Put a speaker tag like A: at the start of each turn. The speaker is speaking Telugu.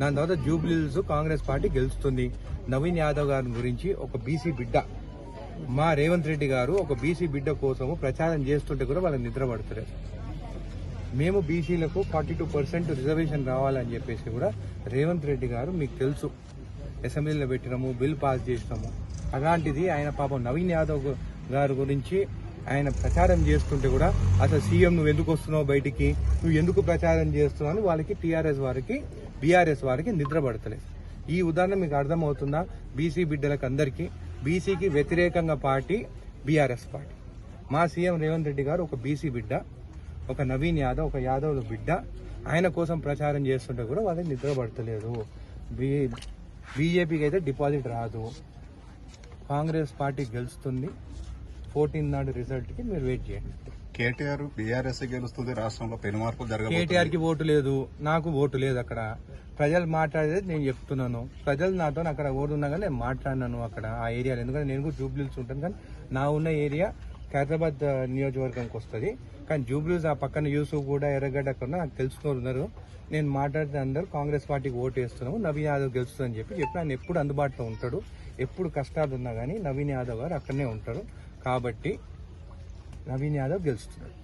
A: దాని తర్వాత జూబ్లీస్ కాంగ్రెస్ పార్టీ గెలుస్తుంది. నవీన్ యాదవ్ గారి గురించి ఒక బీసీ బిడ్డ. మా రేవంత్ రెడ్డి గారు ఒక బీసీ బిడ్డ కోసము ప్రచారం చేస్తుంటే కూడా వాళ్ళకి నిద్ర మేము బీసీలకు ఫార్టీ టూ పర్సెంట్ రిజర్వేషన్ రావాలని చెప్పేసి కూడా రేవంత్ రెడ్డి గారు మీకు తెలుసు. అసెంబ్లీలో పెట్టినాము బిల్ పాస్ చేసినాము. అలాంటిది ఆయన పాపం నవీన్ యాదవ్ గారు గారి గురించి ఆయన ప్రచారం చేస్తుంటే కూడా అసలు సీఎం నువ్వు ఎందుకు వస్తున్నావు బయటికి? నువ్వు ఎందుకు ప్రచారం చేస్తున్నావు అని వాళ్ళకి టీఆర్ఎస్ వారికి బీఆర్ఎస్ వారికి నిద్ర పడతలేదు. ఈ ఉదాహరణ మీకు అర్థమవుతుందా? బీసీ బిడ్డలకు అందరికీ బీసీకి వ్యతిరేకంగా పార్టీ బీఆర్ఎస్ పార్టీ. మా సీఎం రేవంత్ రెడ్డి గారు ఒక బీసీ బిడ్డ ఒక నవీన్ యాదవ్ ఒక యాదవ్ బిడ్డ. ఆయన కోసం ప్రచారం చేస్తుంటే కూడా వాళ్ళకి నిద్ర పడతలేదు. బీ బీజేపీకి అయితే డిపాజిట్ రాదు. కాంగ్రెస్ పార్టీ గెలుస్తుంది. ఫోర్టీన్ నాడు రిజల్ట్కి మీరు వెయిట్ చేయండి.
B: కేటీఆర్ బీఆర్ఎస్ గెలుస్తుంది రాష్ట్రంలో పెను మార్పులు జరగబోతున్నాయి.
A: కేటీఆర్కి ఓటు లేదు. నాకు ఓటు లేదు అక్కడ. ప్రజలు మాట్లాడేది నేను చెప్తున్నాను. ప్రజలు నాతో అక్కడ ఓడున్నా కానీ నేను మాట్లాడినాను అక్కడ ఆ ఏరియాలో. ఎందుకంటే నేను కూడా జూబ్లీస్ ఉంటాను కానీ నా ఉన్న ఏరియా ఖైదరాబాద్ నియోజకవర్గంకి వస్తుంది. కానీ జూబ్లీస్ ఆ పక్కన యూసుఫ్ కూడా ఎర్రగడ్డ అక్కడ నాకు తెలుసుకున్నారు ఉన్నారు. నేను మాట్లాడితే అందరూ కాంగ్రెస్ పార్టీకి ఓటు వేస్తున్నాము నవీన్ యాదవ్ గెలుస్తుందని చెప్పి చెప్పి ఆయన ఎప్పుడు అందుబాటులో ఉంటాడు. ఎప్పుడు కష్టాలు ఉన్నా కానీ నవీన్ యాదవ్ గారు అక్కడనే ఉంటాడు కాబట్టి నవీన్ యాదవ్ గెలుస్తున్నాడు.